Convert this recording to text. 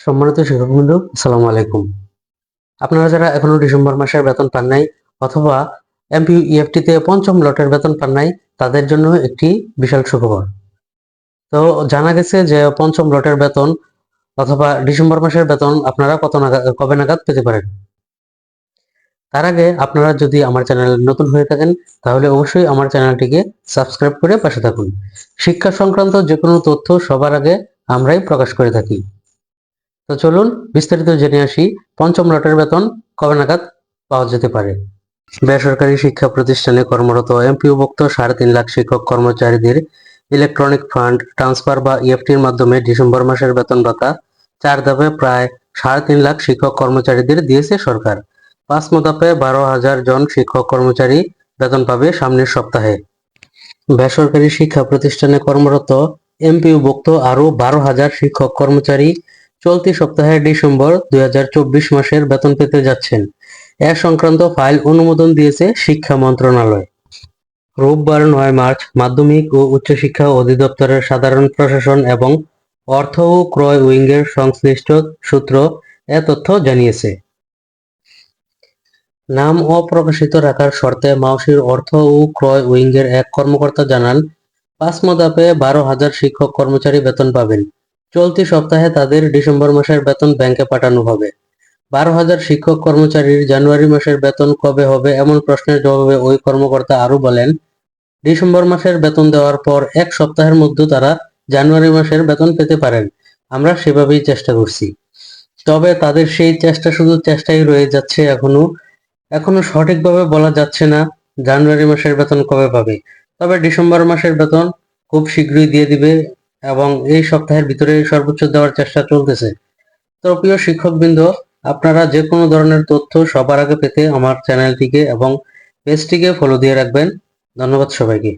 সম্মানিত শিক্ষকবৃন্দ, আসসালামু আলাইকুম। আপনারা যারা এখনও ডিসেম্বর মাসের বেতন পান নাই অথবা এমপিইএফটি তে পঞ্চম লটের বেতন পান নাই, তাদের জন্য একটি বিশাল সুখবর। তো জানা গেছে যে পঞ্চম লটের বেতন অথবা ডিসেম্বর মাসের বেতন আপনারা কত নাগাদ, কবে নাগাদ পেতে পারেন? তার আগে আপনারা যদি আমার চ্যানেল নতুন হয়ে থাকেন, তাহলে অবশ্যই আমার চ্যানেলটিকে সাবস্ক্রাইব করে পাশে থাকুন। শিক্ষা সংক্রান্ত যে কোনো তথ্য সবার আগে আমরাই প্রকাশ করে থাকি। তো চলুন বিস্তারিত জেনে আসি, পঞ্চম লটের বেতন কবে নাগাদ পাওয়া যেতে পারে? বেসরকারি শিক্ষা প্রতিষ্ঠানে কর্মরত এমপিওভুক্ত সাড়ে তিন লাখ শিক্ষক কর্মচারীদের ইলেকট্রনিক ফান্ড ট্রান্সফার বা ইএফটির মাধ্যমে ডিসেম্বর মাসের বেতন ভাতা চার ধাপে প্রায় সাড়ে তিন লাখ শিক্ষক কর্মচারীদের দিয়েছে সরকার। পাঁচ ধাপে বারো হাজার জন শিক্ষক কর্মচারী বেতন পাবে সামনের সপ্তাহে। বেসরকারি শিক্ষা প্রতিষ্ঠানে কর্মরত এমপিওভুক্ত আরও বারো হাজার শিক্ষক কর্মচারী চলতি সপ্তাহে ডিসেম্বর দুই হাজার চব্বিশ মাসের বেতন পেতে যাচ্ছেন। এ সংক্রান্ত ফাইল অনুমোদন দিয়েছে শিক্ষা মন্ত্রণালয়। রোববার নয় মার্চ মাধ্যমিক ও উচ্চশিক্ষা অধিদপ্তরের সাধারণ প্রশাসন এবং অর্থ ও ক্রয় উইংয়ের সংশ্লিষ্ট সূত্র এ তথ্য জানিয়েছে। নাম অপ্রকাশিত রাখার শর্তে মাউসির অর্থ ও ক্রয় উইংয়ের এক কর্মকর্তা জানান, পাঁচ ধাপে বারো হাজার শিক্ষক কর্মচারী বেতন পাবেন। চলতি সপ্তাহে তাদের ডিসেম্বর মাসের বেতন ব্যাংকে পাঠানো হবে। বারো হাজার শিক্ষক কর্মচারীর জানুয়ারি মাসের বেতন কবে হবে এমন প্রশ্নের জবাবে ওই কর্মকর্তা আরও বলেন, ডিসেম্বর মাসের বেতন দেওয়ার পর এক সপ্তাহের মধ্যে তারা জানুয়ারি মাসের বেতন পেতে পারেন। আমরা সেভাবেই চেষ্টা করছি। তবে তাদের সেই চেষ্টা শুধু চেষ্টাই রয়ে যাচ্ছে এখনও। এখনও সঠিকভাবে বলা যাচ্ছে না জানুয়ারি মাসের বেতন কবে পাবে। তবে ডিসেম্বর মাসের বেতন খুব শীঘ্রই দিয়ে দিবে এবং এই সপ্তাহের ভিতরে সর্বোচ্চ দেওয়ার চেষ্টা চলতেছে। তো প্রিয় শিক্ষকবৃন্দ, আপনারা যে কোনো ধরনের তথ্য সবার আগে পেতে আমার চ্যানেলটিকে এবং পেজটিকে ফলো দিয়ে রাখবেন। ধন্যবাদ সবাইকে।